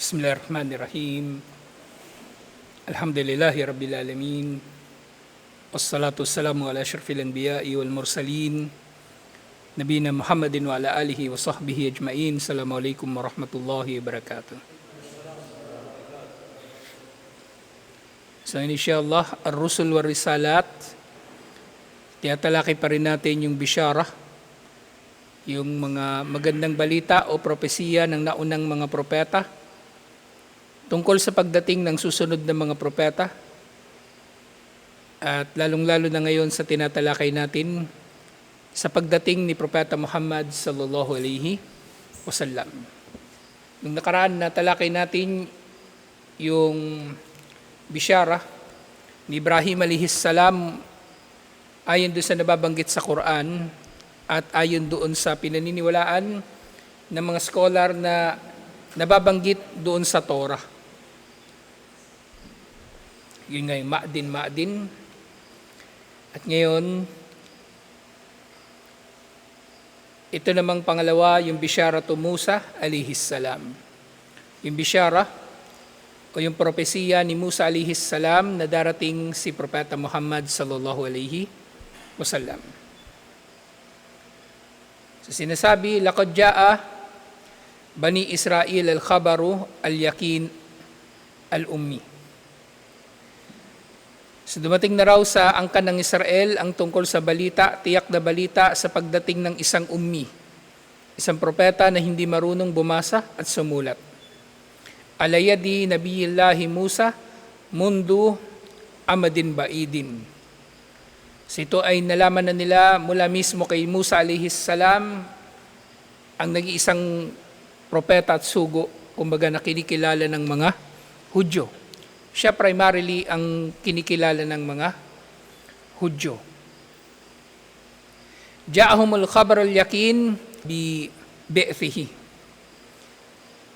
بسم الله الرحمن الرحيم الحمد لله رب العالمين والصلاة والسلام على أشرف الأنبياء والمرسلين نبينا محمد وعلى آله وصحبه أجمعين السلام عليكم ورحمة الله وبركاته So inshallah, Ar-Rusul wa Risalat, tiyatalaki pa rin natin yung bishara, yung mga magandang balita o propesiya ng naunang mga propeta tungkol sa pagdating ng susunod na mga propeta. At lalong-lalo na ngayon sa tinatalakay natin sa pagdating ni Propeta Muhammad sallallahu alaihi wasallam. Nung nakaraan na talakay natin yung bishara ni Ibrahim alihis salam ayon doon sa nababanggit sa Quran at ayon doon sa pinaniniwalaan ng mga scholar na nababanggit doon sa Torah. Yun nga yung ma'din, ma'din. At ngayon, ito namang pangalawa, yung bishara to Musa alihis salam. Yung bishara o yung propesiya ni Musa alihis salam na darating si Propeta Muhammad sallallahu alaihi wasallam. So sinasabi, laqad jaa bani Israel al-khabaru al-yakin al-ummi. So dumating na raw sa angkan ng Israel ang tungkol sa balita, tiyak na balita sa pagdating ng isang ummi, isang propeta na hindi marunong bumasa at sumulat. Alayadi Nabiyillahi Musa, mundu amadin baidin. So ito ay nalaman na nila mula mismo kay Musa alayhis salam, ang nag-iisang propeta at sugo, kumbaga na kinikilala ng mga Hudyo. Siya primarily ang kinikilala ng mga Hudyo. Ja'ahumul khabar al-yakin bi bi'thihi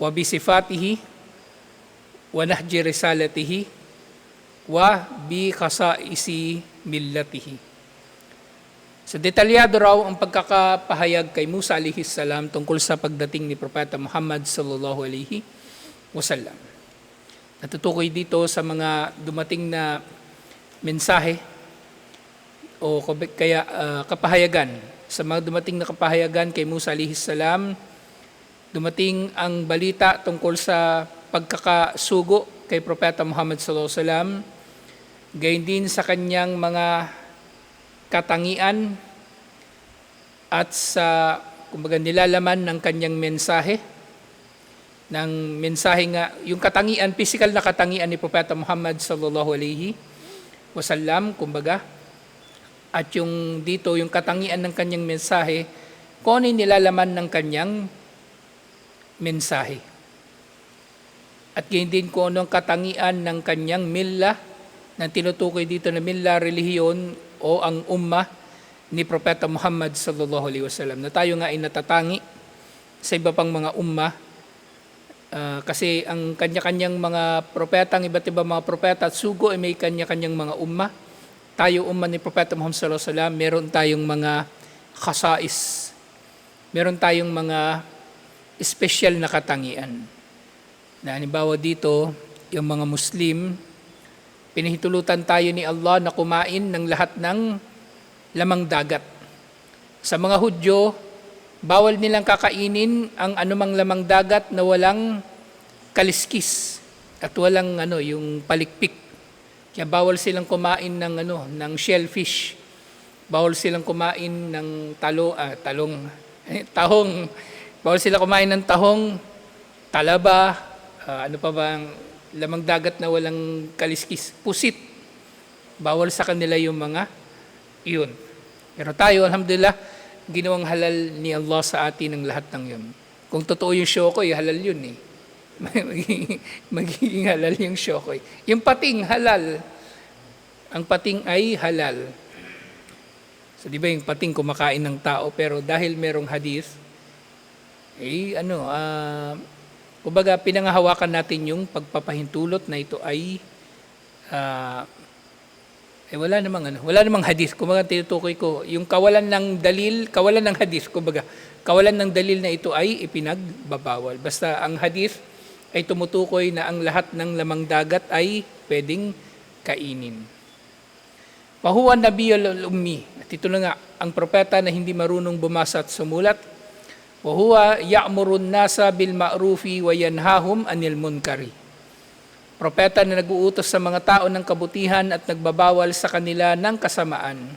wa bi sifatihi wa nahji risalatihi wa bi khasaisi millatihi. So detalyado raw ang pagkakapahayag kay Musa alaihi salam tungkol sa pagdating ni Propeta Muhammad sallallahu alaihi wasallam. Natutukoy dito sa mga dumating na mensahe o kaya ah, kapahayagan. Sa mga dumating na kapahayagan kay Musa alaihi salam, dumating ang balita tungkol sa pagkakasugo kay Propeta Muhammad sallallahu alaihi wasallam, gayon din sa kanyang mga katangian at sa kumbaga nilalaman ng kanyang mensahe ng mensahe nga yung katangian physical na katangian ni Propeta Muhammad sallallahu alaihi wasallam kumbaga. At yung dito yung katangian ng kanyang mensahe kung ano nilalaman ng kanyang mensahe. At gayon din kung ano ang katangian ng kanyang milla na tinutukoy dito na milla relihiyon o ang umma ni Propeta Muhammad sallallahu alaihi wasallam na tayo nga ay natatangi sa iba pang mga umma Ah, kasi ang kanya-kanyang mga propeta, ang iba't ibang mga propeta at sugo ay may kanya-kanyang mga umma. Tayo umma ni Propeta Muhammad sallallahu alaihi wasallam, meron tayong mga khasais. Meron tayong mga special na katangian. Na halimbawa dito, yung mga Muslim, pinahitulutan tayo ni Allah na kumain ng lahat ng lamang dagat. Sa mga Hudyo, bawal nilang kakainin ang anumang lamang dagat na walang kaliskis at walang ano yung palikpik. Kaya bawal silang kumain ng ano ng shellfish. Bawal silang kumain ng talo ah, talong eh, tahong. Bawal sila kumain ng tahong, talaba, ah, ano pa ba ang lamang dagat na walang kaliskis, pusit. Bawal sa kanila yung mga iyon. Pero tayo, alhamdulillah, ginawang halal ni Allah sa atin ang lahat ng yun. Kung totoo yung shokoy, halal yun eh. magiging, magiging halal yung shokoy. Yung pating, halal. Ang pating ay halal. So di ba yung pating kumakain ng tao, pero dahil merong hadith, eh ano, ah, kumbaga pinangahawakan natin yung pagpapahintulot na ito ay ah, eh wala namang ano, wala namang hadith. Kumbaga tinutukoy ko, yung kawalan ng dalil, kawalan ng hadith, kumbaga, kawalan ng dalil na ito ay ipinagbabawal. Basta ang hadith ay tumutukoy na ang lahat ng lamang dagat ay pwedeng kainin. Pahuwa nabiyul ummi. At ito na nga, ang propeta na hindi marunong bumasa at sumulat. Wahuwa ya'murun nasa bil ma'rufi wa yanhahum anil munkari. Propeta na nag-uutos sa mga tao ng kabutihan at nagbabawal sa kanila ng kasamaan.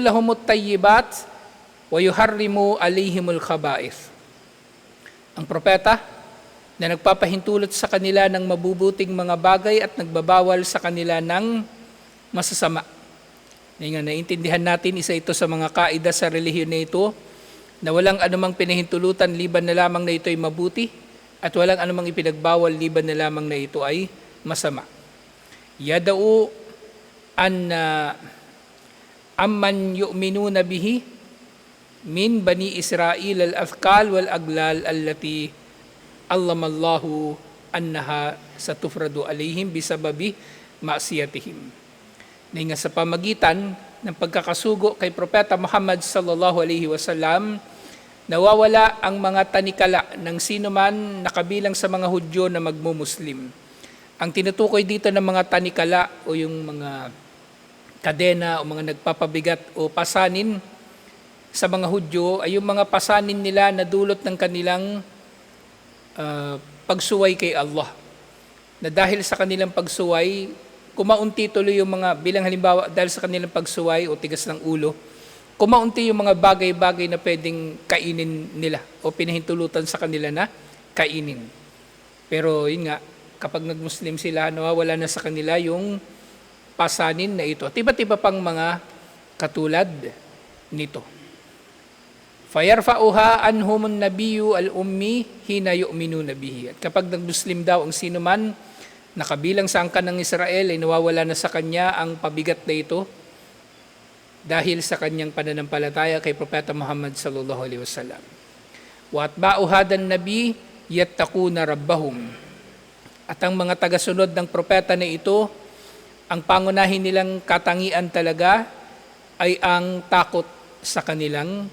Lahumut tayyibat wa yuharrimu alayhimul khaba'ith. Ang propeta na nagpapahintulot sa kanila ng mabubuting mga bagay at nagbabawal sa kanila ng masasama. Ngayon, naiintindihan natin, isa ito sa mga kaida sa relihiyon na ito, na walang anumang pinahintulutan liban na lamang na ito ay mabuti at walang anumang ipinagbawal liban na lamang na ito ay masama. Yadau an amman yu'minuna bihi min bani Israel al-afkal wal aglal allati allamallahu annaha satufradu alayhim bisababi ma'siyatihim. Na nga sa pamagitan ng pagkakasugo kay Propeta Muhammad sallallahu alaihi wasallam, nawawala ang mga tanikala ng sino man nakabilang sa mga Hudyo na magmumuslim. Ang tinutukoy dito ng mga tanikala o yung mga kadena o mga nagpapabigat o pasanin sa mga Hudyo ay yung mga pasanin nila na dulot ng kanilang uh, pagsuway kay Allah. Na dahil sa kanilang pagsuway, kumaunti tuloy yung mga, bilang halimbawa, dahil sa kanilang pagsuway o tigas ng ulo, kumaunti yung mga bagay-bagay na pwedeng kainin nila o pinahintulutan sa kanila na kainin. Pero yun nga, kapag nag-Muslim sila, nawawala na sa kanila yung pasanin na ito. At iba't iba pang mga katulad nito. Fayarfa'uha anhumun nabiyyu al-ummi hina yu'minuna bihi. At kapag nag-Muslim daw ang sino man nakabilang sa angkan ng Israel ay nawawala na sa kanya ang pabigat na ito dahil sa kanyang pananampalataya kay Propeta Muhammad sallallahu alaihi wasallam. Wa atba'u hadan nabi yattaquna rabbahum. At ang mga tagasunod ng propeta na ito, ang pangunahin nilang katangian talaga ay ang takot sa kanilang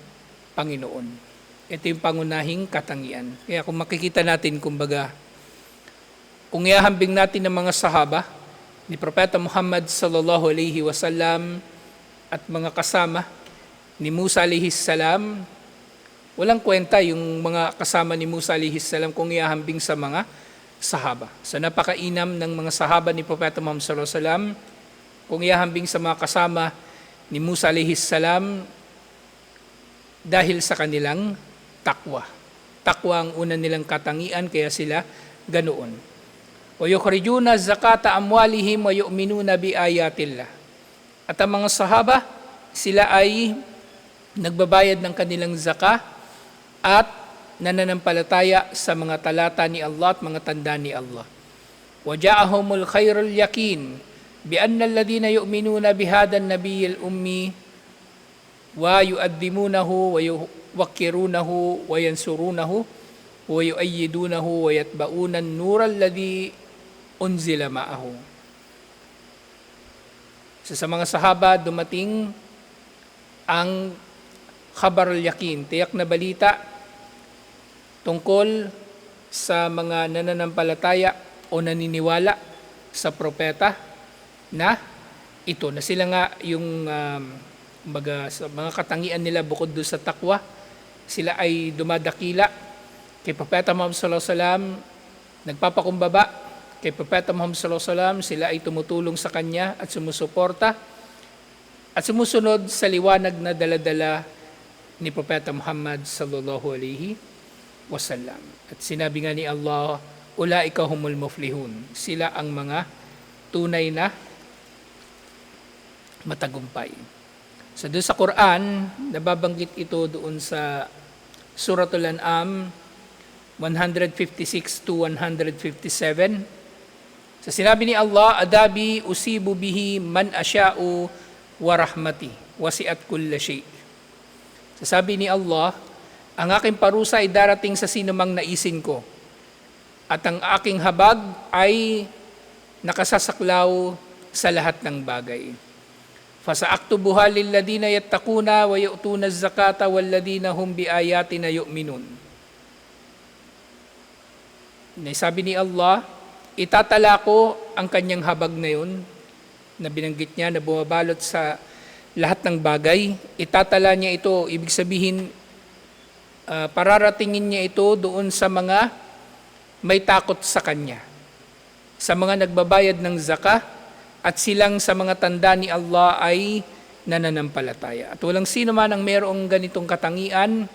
Panginoon. Ito yung pangunahing katangian. Kaya kung makikita natin, kumbaga, kung ihahambing natin ng mga sahaba, ni Propeta Muhammad sallallahu alaihi wasallam at mga kasama ni Musa alaihi salam, walang kwenta yung mga kasama ni Musa alaihi salam kung ihahambing sa mga sahaba. Sa napakainam ng mga sahaba ni Propeta Muhammad sallallahu alaihi wasallam, kung ihahambing sa mga kasama ni Musa alaihi salam, dahil sa kanilang takwa. Takwa ang una nilang katangian, kaya sila ganoon. O yukhrijuna zakata amwalihim wa yu'minuna bi ayatillah. At ang mga sahaba, sila ay nagbabayad ng kanilang zaka at nananampalataya sa mga talata ni Allah at mga tanda ni Allah. Waja'ahumul khairul yakin bi anna alladhina yu'minuna bihada an-nabiyil ummi wa yu'addimunahu wa yuwakkirunahu wa yansurunahu wa yu'ayyidunahu So, sa mga sahaba dumating ang khabar al-yakin, tiyak na balita tungkol sa mga nananampalataya o naniniwala sa propeta na ito na sila nga yung um, Kumbaga, sa mga katangian nila bukod doon sa takwa, sila ay dumadakila kay Propeta Muhammad sallallahu alaihi wasallam, nagpapakumbaba kay Propeta Muhammad sallallahu alaihi wasallam, sila ay tumutulong sa kanya at sumusuporta at sumusunod sa liwanag na daladala ni Propeta Muhammad sallallahu alaihi wasallam. At sinabi nga ni Allah, ulaika humul muflihun. Sila ang mga tunay na matagumpay. So doon sa Quran, nababanggit ito doon sa Suratul An'am 156 to 157. Sa sinabi ni Allah, Adabi usibu bihi man asya'u wa rahmati, wasiat kulla shay. Sa sabi ni Allah, ang aking parusa ay darating sa sinumang naisin ko, at ang aking habag ay nakasasaklaw sa lahat ng bagay. Fasaaktubuha lilladina yattakuna wa yu'tuna az-zakata walladina hum biayatina yu'minun. Nasabi ni Allah, itatala ko ang kanyang habag na yun, na binanggit niya na bumabalot sa lahat ng bagay. Itatala niya ito, ibig sabihin, ah, pararatingin niya ito doon sa mga may takot sa kanya. Sa mga nagbabayad ng zaka at silang sa mga tanda ni Allah ay nananampalataya. At walang sino man ang mayroong ganitong katangian,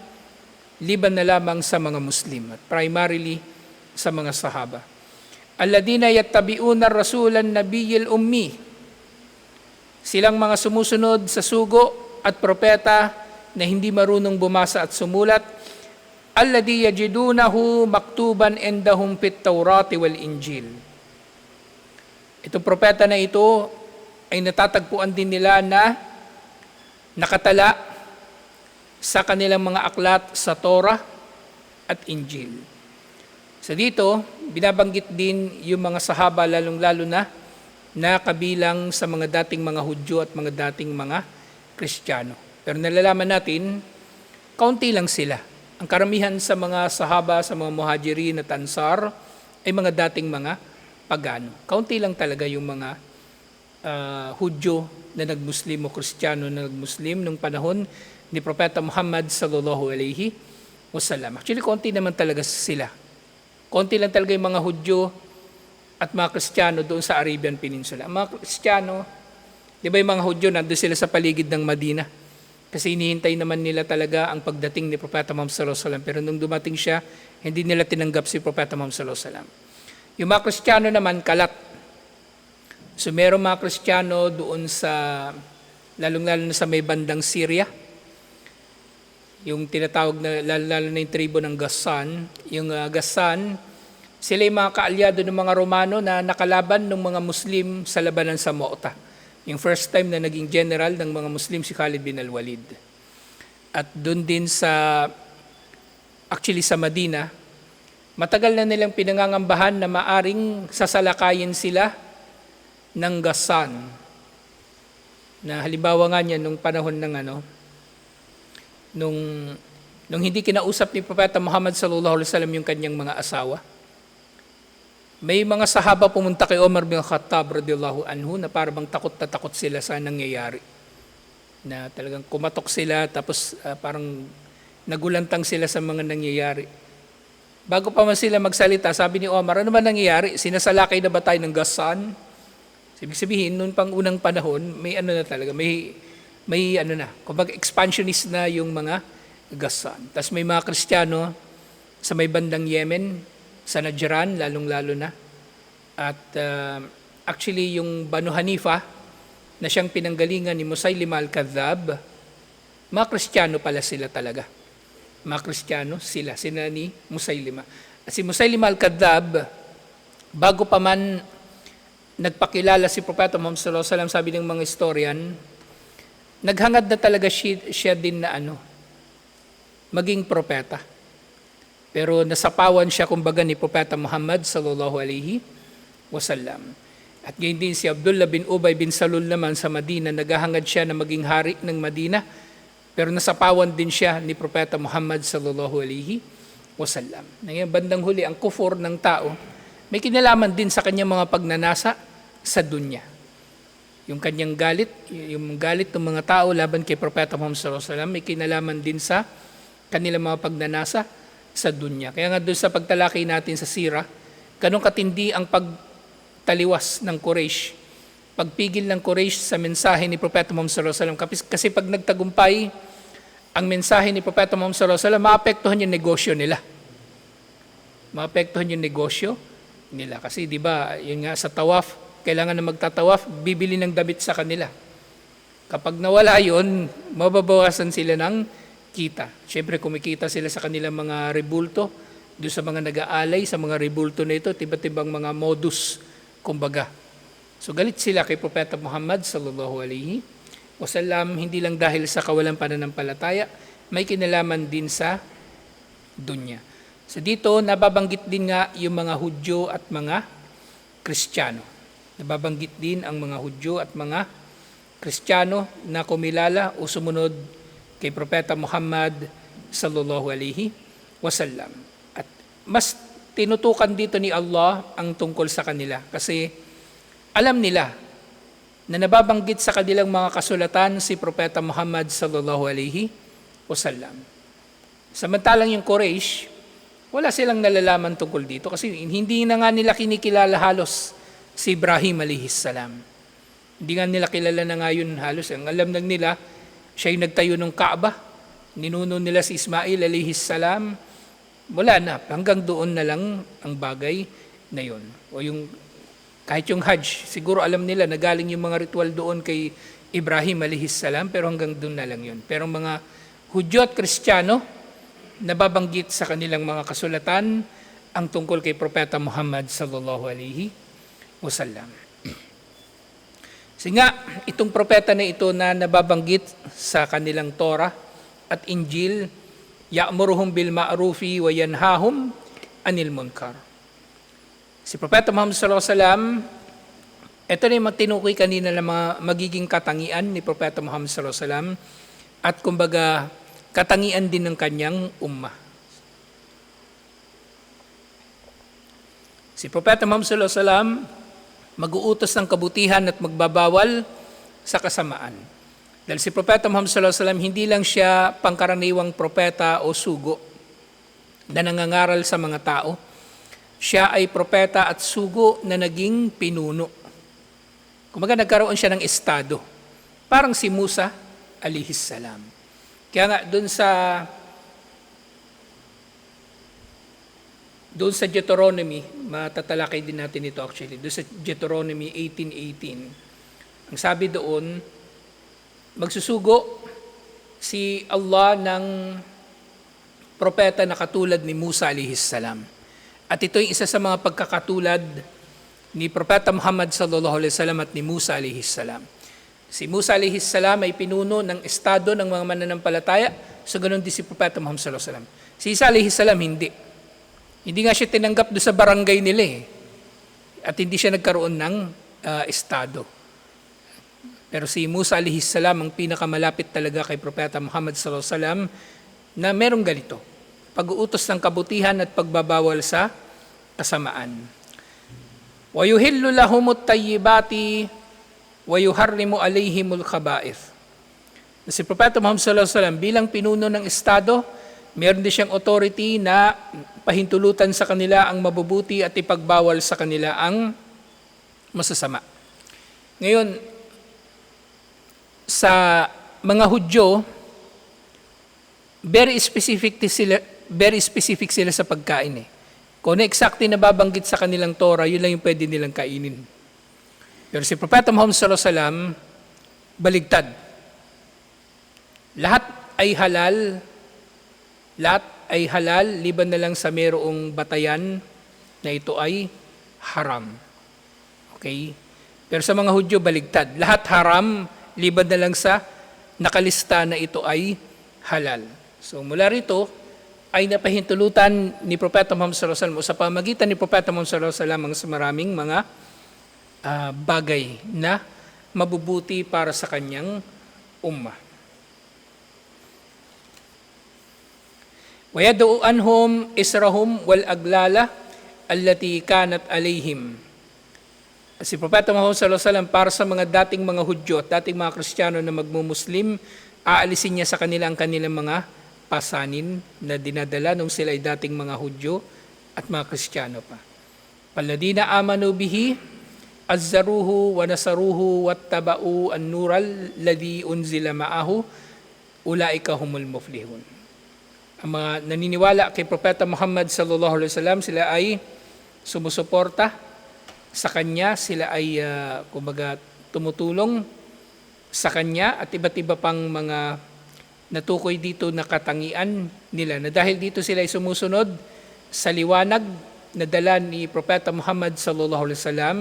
liban na lamang sa mga Muslim at primarily sa mga sahaba. Alladina yattabi'una rasulan nabiyil ummi. Silang mga sumusunod sa sugo at propeta na hindi marunong bumasa at sumulat. Alladhi yajidunahu maktuban indahum fit Tawrati wal Injil. Itong propeta na ito ay natatagpuan din nila na nakatala sa kanilang mga aklat sa Torah at Injil. Sa dito, binabanggit din yung mga sahaba lalong-lalo na na kabilang sa mga dating mga Hudyo at mga dating mga Kristiyano. Pero nalalaman natin, kaunti lang sila. Ang karamihan sa mga sahaba, sa mga muhajirin at ansar, ay mga dating mga pagano. Kaunti lang talaga yung mga ah, Hudyo na nagmuslim o Kristiyano na nagmuslim nung panahon ni Propeta Muhammad sallallahu alaihi wasallam. Actually, konti naman talaga sila. Konti lang talaga yung mga Hudyo at mga Kristiyano doon sa Arabian Peninsula. Ang mga Kristiyano, di ba yung mga Hudyo, nandun sila sa paligid ng Madina. Kasi inihintay naman nila talaga ang pagdating ni Propeta Muhammad sallallahu alaihi wasallam. Pero nung dumating siya, hindi nila tinanggap si Propeta Muhammad sallallahu alaihi wasallam. Yung mga Kristiyano naman, kalat. So meron mga Kristiyano doon sa, lalong-lalo na sa may bandang Syria, yung tinatawag na, lalo na yung tribo ng Gassan, yung uh, Gassan, sila yung mga kaalyado ng mga Romano na nakalaban ng mga Muslim sa labanan sa Mu'ta. Yung first time na naging general ng mga Muslim si Khalid bin al-Walid. At doon din sa, actually sa Madina, matagal na nilang pinangangambahan na maaring sasalakayin sila ng Gassan. Na halimbawa nga niya nung panahon ng ano, nung, nung hindi kinausap ni Propeta Muhammad sallallahu alaihi wasallam yung kanyang mga asawa. May mga sahaba pumunta kay Omar bin Khattab radiyallahu anhu na parang takot na takot sila sa nangyayari. Na talagang kumatok sila tapos ah, parang nagulantang sila sa mga nangyayari. Bago pa man sila magsalita, sabi ni Omar, ano ba nangyayari? Sinasalakay na ba tayo ng gasan? Ibig sabihin, noon pang unang panahon, may ano na talaga, may may ano na, kumbaga expansionist na yung mga gasan. Tapos may mga Kristiyano sa may bandang Yemen, sa Najran, lalong-lalo na. At uh, actually yung Banu Hanifa, na siyang pinanggalingan ni Musaylim al-Kadhab, mga Kristiyano pala sila talaga. Mga Kristiyano sila, sila ni Musaylima. At si Musaylim al-Kadhab, bago pa man nagpakilala si Propeta Muhammad sallallahu alaihi wasallam, sabi ng mga historian, naghangad na talaga siya, siya din na ano, maging propeta. Pero nasapawan siya kumbaga ni Propeta Muhammad sallallahu alaihi wasallam. At ngayon din si Abdullah bin Ubay bin Salul naman sa Madina, naghahangad siya na maging hari ng Madina, pero nasapawan din siya ni Propeta Muhammad sallallahu alaihi wasallam. Ngayon bandang huli, ang kufor ng tao, may kinalaman din sa kanyang mga pagnanasa sa dunya yung kanyang galit, yung galit ng mga tao laban kay Propeta Muhammad sallallahu alaihi wasallam, may kinalaman din sa kanilang mga pagnanasa sa dunya. Kaya nga doon sa pagtalakay natin sa sira, ganun katindi ang pagtaliwas ng Quraysh, pagpigil ng Quraysh sa mensahe ni Propeta Muhammad sallallahu alaihi wasallam. Kasi, pag nagtagumpay ang mensahe ni Propeta Muhammad sallallahu alaihi wasallam, maapektuhan yung negosyo nila. Maapektuhan yung negosyo nila. Kasi di ba, yun nga sa tawaf, kailangan na magtatawaf, bibili ng damit sa kanila. Kapag nawala yon, mababawasan sila ng kita. Siyempre, kumikita sila sa kanilang mga rebulto, doon sa mga nag-aalay, sa mga rebulto na ito, tiba-tibang mga modus, kumbaga. So galit sila kay Propeta Muhammad sallallahu alaihi wasallam, hindi lang dahil sa kawalan pananampalataya, may kinalaman din sa dunya. So dito, nababanggit din nga yung mga Hudyo at mga Kristiyano. Nababanggit din ang mga Hudyo at mga Kristiyano na kumilala o sumunod kay Propeta Muhammad sallallahu alaihi wasallam. At mas tinutukan dito ni Allah ang tungkol sa kanila. Kasi alam nila na nababanggit sa kanilang mga kasulatan si Propeta Muhammad sallallahu alaihi wasallam. Samantalang yung Quraysh, wala silang nalalaman tungkol dito kasi hindi na nga nila kinikilala halos si Ibrahim salam. Hindi nga nila kilala na nga yun halos. Ang alam lang nila, siya yung nagtayo ng Kaaba. Ninuno nila si Ismail salam. Wala na. Hanggang doon na lang ang bagay na yun. O yung kahit yung Hajj, siguro alam nila na galing yung mga ritual doon kay Ibrahim salam, pero hanggang doon na lang yun. Pero mga Hudyo at Kristiyano, nababanggit sa kanilang mga kasulatan ang tungkol kay Propeta Muhammad sallallahu alaihi wasallam. Kasi itong propeta na ito na nababanggit sa kanilang Torah at Injil, ya'muruhum bil ma'rufi wa yanhahum anil munkar. Si Propeta Muhammad sallallahu alaihi wasallam, ito na yung tinukoy kanina ng mga magiging katangian ni Propeta Muhammad sallallahu alaihi wasallam at kumbaga katangian din ng kanyang ummah. Si Propeta Muhammad sallallahu alaihi wasallam mag-uutos ng kabutihan at magbabawal sa kasamaan. Dahil si Propeta Muhammad sallallahu alaihi wasallam hindi lang siya pangkaraniwang propeta o sugo na nangangaral sa mga tao. Siya ay propeta at sugo na naging pinuno. Kumaga nagkaroon siya ng estado. Parang si Musa alihis salam. Kaya nga doon sa doon sa Deuteronomy, matatalakay din natin ito actually, doon sa Deuteronomy 18.18, ang sabi doon, magsusugo si Allah ng propeta na katulad ni Musa alihis salam. At ito yung isa sa mga pagkakatulad ni Propeta Muhammad sallallahu alaihi wasallam at ni Musa alihis salam. Si Musa alihis salam ay pinuno ng estado ng mga mananampalataya, so ganun din si Propeta Muhammad sallallahu alaihi wasallam. Si Isa alihis salam hindi. Hindi nga siya tinanggap do sa barangay nila eh. At hindi siya nagkaroon ng uh, estado. Pero si Musa alihis salam ang pinakamalapit talaga kay Propeta Muhammad sallallahu alaihi wasallam na merong ganito. Pag-uutos ng kabutihan at pagbabawal sa kasamaan. Wa yuhillu lahumut tayyibati wa yuharrimu alaihimul khaba'ith. Si Propeta Muhammad sallallahu alaihi wasallam bilang pinuno ng estado, meron din siyang authority na pahintulutan sa kanila ang mabubuti at ipagbawal sa kanila ang masasama. Ngayon, sa mga Hudyo, very specific sila, very specific sila sa pagkain eh. Kung exactly na babanggit sa kanilang Torah, yun lang yung pwede nilang kainin. Pero si Propeta Muhammad sallallahu alaihi wasallam baligtad. Lahat ay halal, lahat ay halal, liban na lang sa mayroong batayan na ito ay haram. Okay? Pero sa mga Hudyo, baligtad. Lahat haram, liban na lang sa nakalista na ito ay halal. So mula rito, ay napahintulutan ni Propeta Muhammad sallallahu alaihi wasallam sa pamagitan ni Propeta Muhammad sallallahu alaihi wasallam sa maraming mga uh, bagay na mabubuti para sa kanyang ummah. ويدعو عنهم إسرهم والأغلال التي كانت عليهم. Si Propeta Muhammad sallallahu alaihi wasallam para sa mga dating mga Hudyo at dating mga Kristiyano na magmumuslim, aalisin niya sa kanila ang kanilang mga pasanin na dinadala nung sila ay dating mga Hudyo at mga Kristiyano pa. Paladina amanu bihi, azzaruhu wa nasaruhu wat tabau an nural ladhi unzila ma'ahu, ulaika humul muflihun. Ang mga naniniwala kay Propeta Muhammad sallallahu alaihi wasallam, sila ay sumusuporta. Sa kanya, sila ay uh, kumbaga tumutulong sa kanya at iba't iba pang mga natukoy dito na katangian nila. Na dahil dito sila ay sumusunod sa liwanag na dala ni Propeta Muhammad sallallahu alaihi wasallam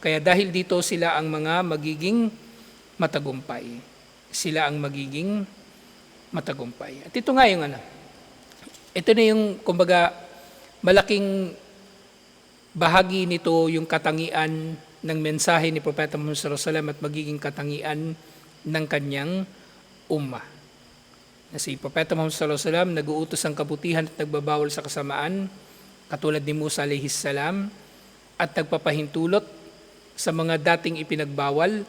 kaya dahil dito sila ang mga magiging matagumpay. Sila ang magiging matagumpay. At ito nga yung ano ito na yung kumbaga malaking bahagi nito yung katangian ng mensahe ni Propeta Muhammad sallallahu wasallam at magiging katangian ng kanyang ummah na si Propeta Muhammad wasallam nag-uutos ng kabutihan at nagbabawal sa kasamaan katulad ni Musa alayhis salam, at nagpapahintulot sa mga dating ipinagbawal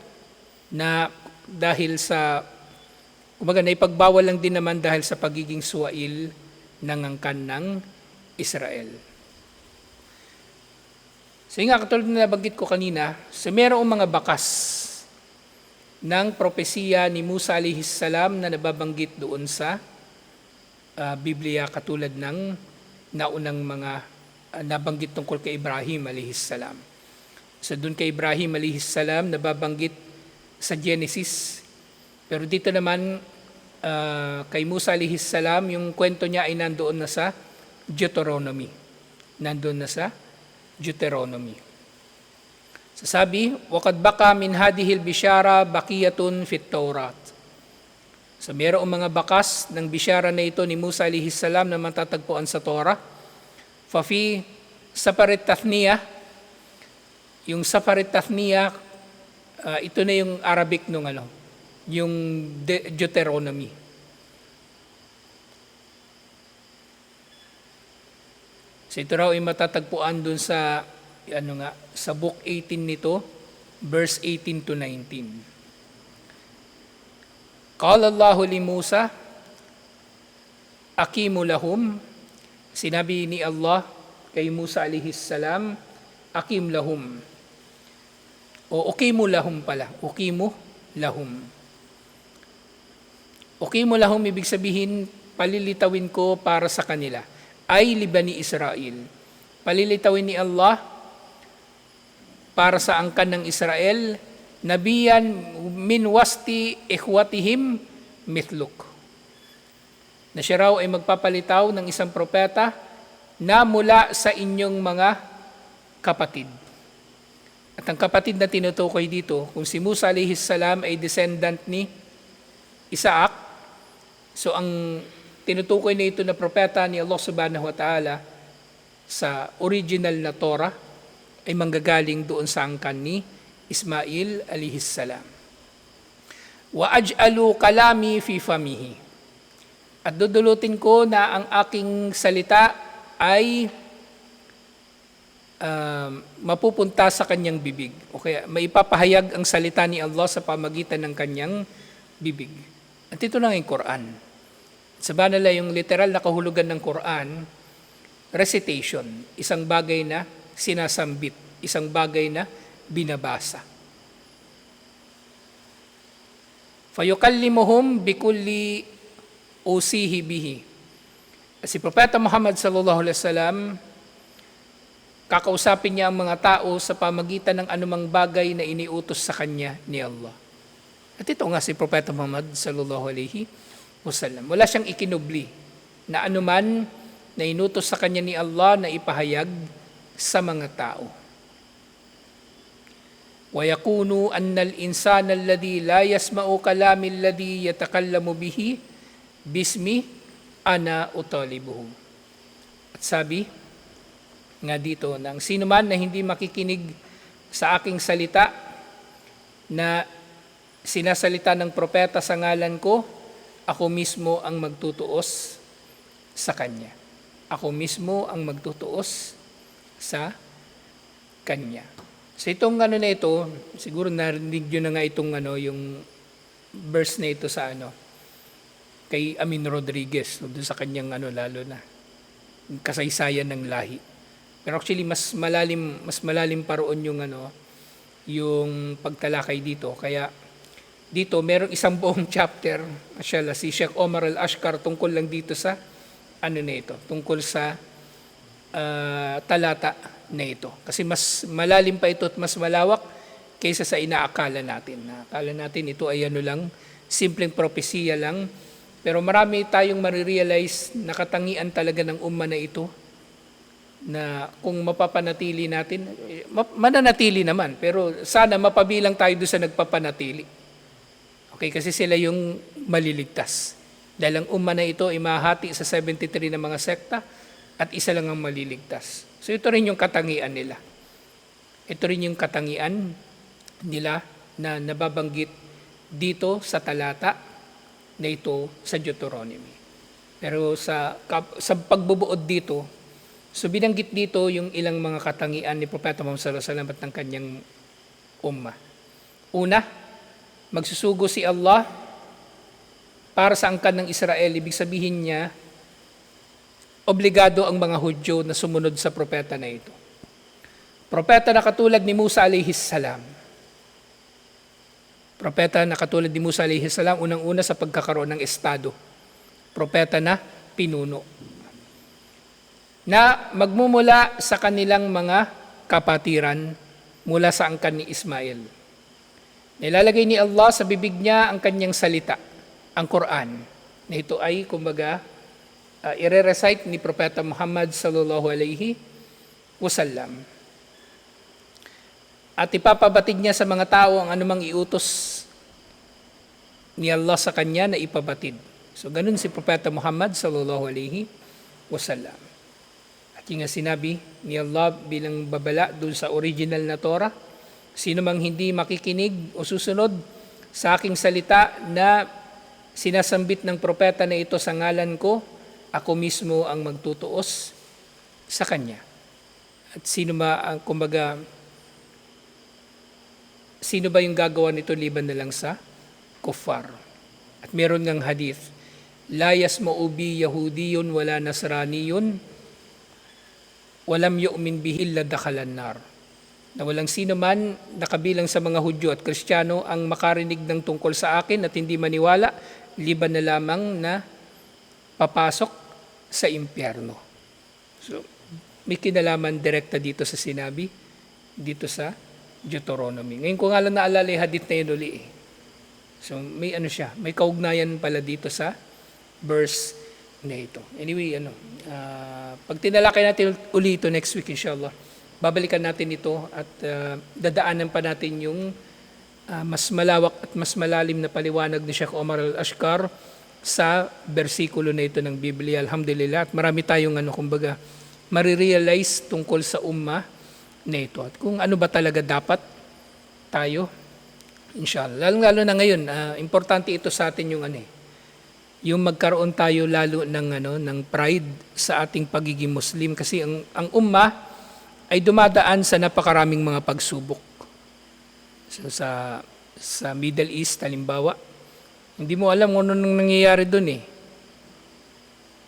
na dahil sa, kumbaga naipagbawal lang din naman dahil sa pagiging suwail ng angkan ng Israel. So yun nga, katulad na nabanggit ko kanina, so merong mga bakas ng propesiya ni Musa alihis salam na nababanggit doon sa uh, Biblia katulad ng naunang mga uh, nabanggit tungkol kay Ibrahim alihis salam. So doon kay Ibrahim alihis salam nababanggit sa Genesis. Pero dito naman uh, kay Musa alihis salam yung kwento niya ay nandoon na sa Deuteronomy. Nandoon na sa Deuteronomy. Sasabi, wakad baka min hadihil bishara bakiyatun fit Taurat. So mayroong mga bakas ng bishara na ito ni Musa alihis salam na matatagpuan sa Torah. Fafi saparit tathniya, yung saparit tathniya, uh, ito na yung Arabic nung ano, yung De- Deuteronomy. So ito raw ay matatagpuan dun sa ano nga sa book 18 nito verse 18 to 19. Qala Allah li Musa Akimu lahum Sinabi ni Allah kay Musa alihis salam Akim lahum o ukimu lahum pala ukimu lahum ukimu lahum ibig sabihin palilitawin ko para sa kanila ay libani Israel palilitawin ni Allah para sa angkan ng Israel, nabiyan min wasti ikhwatihim mithluk. Na siya raw ay magpapalitaw ng isang propeta na mula sa inyong mga kapatid. At ang kapatid na tinutukoy dito, kung si Musa alihis salam ay descendant ni Isaac, so ang tinutukoy na ito na propeta ni Allah subhanahu wa ta'ala sa original na Torah, ay manggagaling doon sa angkan ni Ismail alihis salam. Wa aj'alu kalami fi famihi. At dudulutin ko na ang aking salita ay uh, mapupunta sa kanyang bibig. O kaya maipapahayag ang salita ni Allah sa pamagitan ng kanyang bibig. At ito lang yung Quran. Sa banala yung literal na kahulugan ng Quran, recitation, isang bagay na sinasambit, isang bagay na binabasa. Fayukallimuhum bikulli usihi bihi. Si Propeta Muhammad sallallahu alaihi wasallam kakausapin niya ang mga tao sa pamagitan ng anumang bagay na iniutos sa kanya ni Allah. At ito nga si Propeta Muhammad sallallahu alaihi wasallam. Wala siyang ikinubli na anuman na inutos sa kanya ni Allah na ipahayag sa mga tao. ويكون أن الإنسان الذي لا يسمع كلام الذي يتكلم به باسمي أنا أطالبه. At sabi nga dito, nang sino man na hindi makikinig sa aking salita na sinasalita ng propeta sa ngalan ko, ako mismo ang magtutuos sa kanya. Ako mismo ang magtutuos sa kanya. So itong ano na ito, siguro narinig nyo na nga itong ano, yung verse na ito sa ano, kay Amin Rodriguez, no, doon sa kanyang ano lalo na, kasaysayan ng lahi. Pero actually mas malalim, mas malalim pa roon yung ano, yung pagtalakay dito. Kaya dito merong isang buong chapter, masyala, si Sheikh Omar Al-Ashkar tungkol lang dito sa ano na ito, tungkol sa uh, talata na ito. Kasi mas malalim pa ito at mas malawak kaysa sa inaakala natin. Akala natin ito ay ano lang, simpleng propesiya lang. Pero marami tayong marirealize na katangian talaga ng umma na ito na kung mapapanatili natin, mananatili naman, pero sana mapabilang tayo doon sa nagpapanatili. Okay, kasi sila yung maliligtas. Dahil ang umma na ito ay mahati sa 73 na mga sekta at isa lang ang maliligtas. So ito rin yung katangian nila. Ito rin yung katangian nila na nababanggit dito sa talata na ito sa Deuteronomy. Pero sa, sa pagbubuod dito, So binanggit dito yung ilang mga katangian ni Propeta Muhammad sallallahu alaihi wasallam at ng kanyang ummah. Una, magsusugo si Allah para sa angkan ng Israel. Ibig sabihin niya, obligado ang mga Hudyo na sumunod sa propeta na ito. Propeta na katulad ni Musa alayhis salam. Propeta na katulad ni Musa alayhis salam, unang-una sa pagkakaroon ng estado. Propeta na pinuno. Na magmumula sa kanilang mga kapatiran mula sa angkan ni Ismail. Nilalagay ni Allah sa bibig niya ang kanyang salita, ang Quran. Na ito ay, kumbaga, uh, ire-recite ni Propeta Muhammad sallallahu alaihi wasallam. At ipapabatid niya sa mga tao ang anumang iutos ni Allah sa kanya na ipabatid. So ganun si Propeta Muhammad sallallahu alaihi wasallam. At yung sinabi ni Allah bilang babala doon sa original na Torah, sino mang hindi makikinig o susunod sa aking salita na sinasambit ng propeta na ito sa ngalan ko, ako mismo ang magtutuos sa kanya. At sino ba ang kumbaga sino ba yung gagawa nito liban na lang sa kuffar? At meron ngang hadith, La yasma'u bi Yahudiyun wala Nasraniyun, walam yu'min bihi illa dakhalan nar. Na walang sino man nakabilang sa mga Hudyo at Kristiyano ang makarinig ng tungkol sa akin at hindi maniwala, liban na lamang na papasok sa impyerno. So, may kinalaman direkta dito sa sinabi, dito sa Deuteronomy. Ngayon ko nga lang naalala yung hadith na yun uli eh. So may ano siya, may kaugnayan pala dito sa verse na ito. Anyway, ano, uh, pag tinalakay natin uli ito next week inshallah, babalikan natin ito at uh, dadaanan pa natin yung uh, mas malawak at mas malalim na paliwanag ni Sheikh Omar al-Ashkar sa bersikulo na ito ng Biblia. Alhamdulillah. At marami tayong ano, kumbaga, marirealize tungkol sa ummah na ito. At kung ano ba talaga dapat tayo, inshallah. Lalo-lalo na ngayon, uh, importante ito sa atin yung ano eh, yung magkaroon tayo lalo ng ano ng pride sa ating pagiging Muslim kasi ang ang umma ay dumadaan sa napakaraming mga pagsubok. So sa sa Middle East halimbawa, hindi mo alam kung ano nang nangyayari doon eh.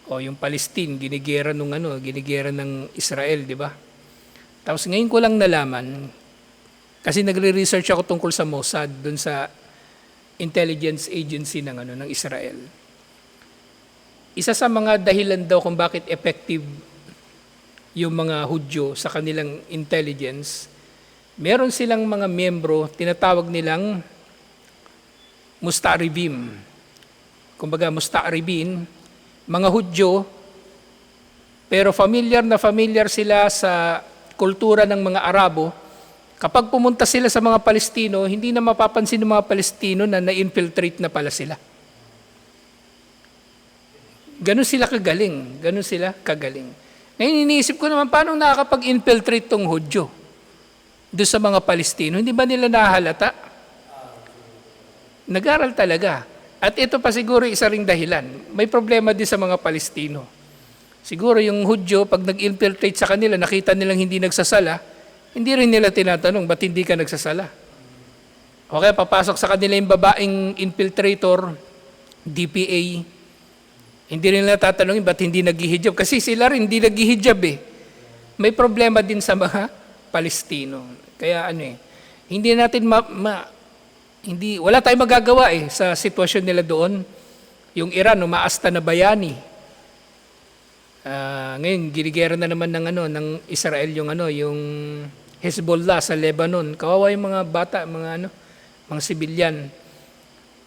O yung Palestine, ginigera nung ano, ginigera ng Israel, di ba? Tapos ngayon ko lang nalaman, kasi nagre-research ako tungkol sa Mossad, dun sa intelligence agency ng, ano, ng Israel. Isa sa mga dahilan daw kung bakit effective yung mga Hudyo sa kanilang intelligence, meron silang mga miyembro, tinatawag nilang Mustaribim. Kumbaga, Mustaribin, mga Hudyo, pero familiar na familiar sila sa kultura ng mga Arabo, kapag pumunta sila sa mga Palestino, hindi na mapapansin ng mga Palestino na na-infiltrate na pala sila. Ganon sila kagaling. Ganon sila kagaling. Ngayon iniisip ko naman, paano nakakapag-infiltrate tong Hudyo doon sa mga Palestino? Hindi ba nila nahalata? Nag-aral talaga. At ito pa siguro isa ring dahilan. May problema din sa mga Palestino. Siguro yung Hudyo, pag nag-infiltrate sa kanila, nakita nilang hindi nagsasala, hindi rin nila tinatanong, ba't hindi ka nagsasala? Okay, papasok sa kanila yung babaeng infiltrator, DPA, hindi rin nila tatanungin, ba't hindi naghihijab? Kasi sila rin hindi naghihijab eh. May problema din sa mga Palestino. Kaya ano eh, hindi natin ma, ma hindi, wala tayong magagawa eh sa sitwasyon nila doon. Yung Iran, umaasta na bayani. Uh, ngayon, giligera na naman ng ano ng Israel yung ano, yung Hezbollah sa Lebanon. Kawawa yung mga bata, mga ano, mga sibilyan.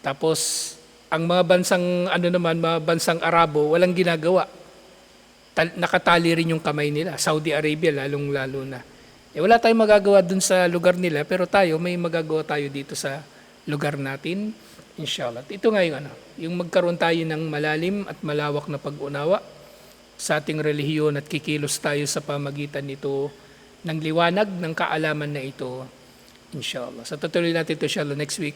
Tapos ang mga bansang ano naman, mga bansang Arabo, walang ginagawa. Tal- nakatali rin yung kamay nila. Saudi Arabia lalong-lalo na. Eh, wala tayong magagawa dun sa lugar nila, pero tayo, may magagawa tayo dito sa lugar natin. Inshallah. Ito nga yung ano, yung magkaroon tayo ng malalim at malawak na pag-unawa sa ating relihiyon at kikilos tayo sa pamagitan nito ng liwanag ng kaalaman na ito. Inshallah. Sa so, tutuloy natin ito inshallah next week.